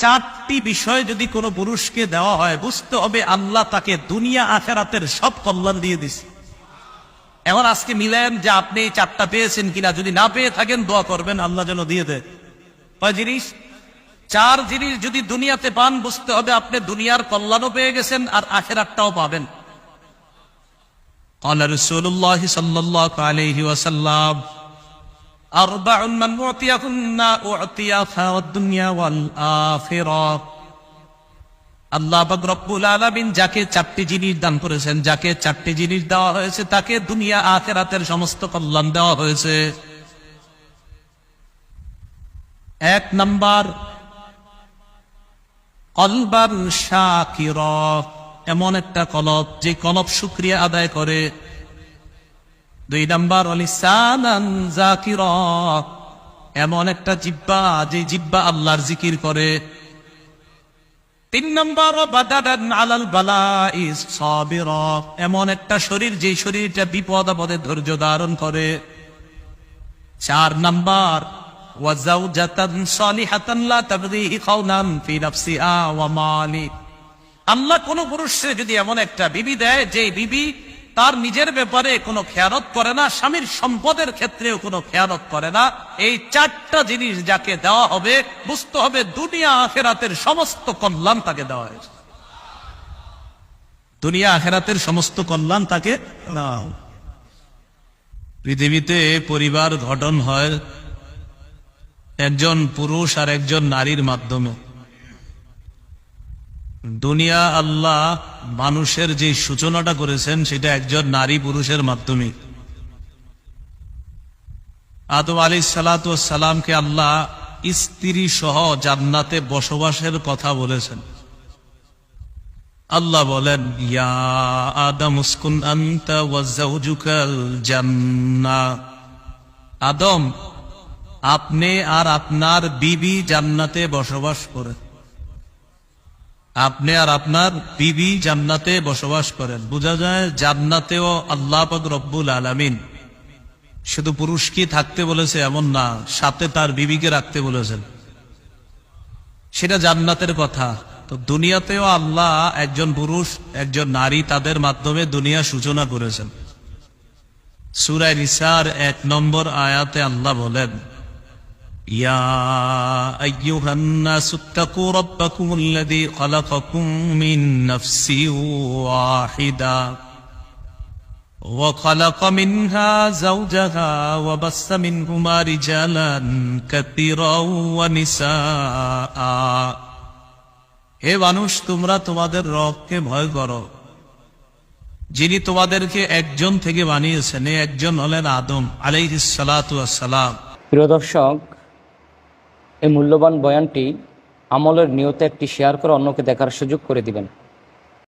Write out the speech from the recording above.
চারটি বিষয় যদি কোনো পুরুষকে দেওয়া হয় বুঝতে হবে আল্লাহ তাকে দুনিয়া আখেরাতের সব কল্যাণ দিয়ে দিছে এখন আজকে মিলেন যে আপনি এই চারটা পেয়েছেন কিনা যদি না পেয়ে থাকেন দোয়া করবেন আল্লাহ যেন দিয়ে দেয় কয় জিনিস চার জিনিস যদি দুনিয়াতে পান বুঝতে হবে আপনি দুনিয়ার কল্যাণও পেয়ে গেছেন আর আখেরাতটাও পাবেন قال رسول الله صلى الله عليه وسلم أربع من أعطيهن أعطي خير الدنيا والآخرة আল্লাহ পাক রব্বুল আলামিন যাকে চারটি জিনিস দান করেছেন যাকে চারটি জিনিস দেওয়া হয়েছে তাকে দুনিয়া আখেরাতের সমস্ত কল্যাণ দেওয়া হয়েছে এক নাম্বার কলবার শাকির এমন একটা কলব যে কলব শুক্রিয়া আদায় করে দুই নাম্বার জাকির। এমন একটা জিব্বা, যে জিব্বা আল্লাহর জিকির করে। তিন নম্বর আলাল বালা সাবির। এমন একটা শরীর, যে শরীরটা বিপদ আপদে ধৈর্য ধারণ করে। চার নাম্বার আল্লাহ কোন পুরুষে যদি এমন একটা বিবি দেয়, যে বিবি তার নিজের ব্যাপারে কোনো খেয়ালত করে না, স্বামীর সম্পদের ক্ষেত্রেও কোনো খেয়ালত করে না। এই চারটা জিনিস যাকে দেওয়া হবে, বুঝতে হবে দুনিয়া আখেরাতের সমস্ত কল্যাণ তাকে দেওয়া হয়েছে। দুনিয়া আখেরাতের সমস্ত কল্যাণ তাকে দেওয়া পৃথিবীতে পরিবার গঠন হয় একজন পুরুষ আর একজন নারীর মাধ্যমে। দুনিয়া আল্লাহ মানুষের যে সূচনাটা করেছেন, সেটা একজন নারী পুরুষের মাধ্যমে। আদম আলী সালাতামকে আল্লাহ স্ত্রী সহ জান্নাতে বসবাসের কথা বলেছেন। আল্লাহ বলেন, ইয়া আদম উসকুন আদম, আপনি আর আপনার বিবি জান্নাতে বসবাস করেন। আপনি আর আপনার বিবি জান্নাতে বসবাস করেন। বোঝা যায় জান্নাতেও আল্লাহ রব্বুল আলামিন। শুধু পুরুষ কি থাকতে বলেছে এমন না, সাথে তার বিবিকে রাখতে বলেছেন। সেটা জান্নাতের কথা। তো দুনিয়াতেও আল্লাহ একজন পুরুষ, একজন নারী তাদের মাধ্যমে দুনিয়া সূচনা করেছেন। সুরায় নিসার এক নম্বর আয়াতে আল্লাহ বলেন يا أيها الناس اتقوا ربكم الذي خلقكم من نفس واحدة وخلق منها زوجها وبث منهما رجالا كثيرا ونساء হে মানুষ তোমরা তোমাদের রবকে ভয় করো যিনি তোমাদেরকে একজন থেকে বানিয়েছেন এই একজন হলেন আদম আলাইহিস সালাতু সালাম প্রিয় দর্শক এই মূল্যবান বয়ানটি আমলের নিয়তে একটি শেয়ার করে অন্যকে দেখার সুযোগ করে দিবেন।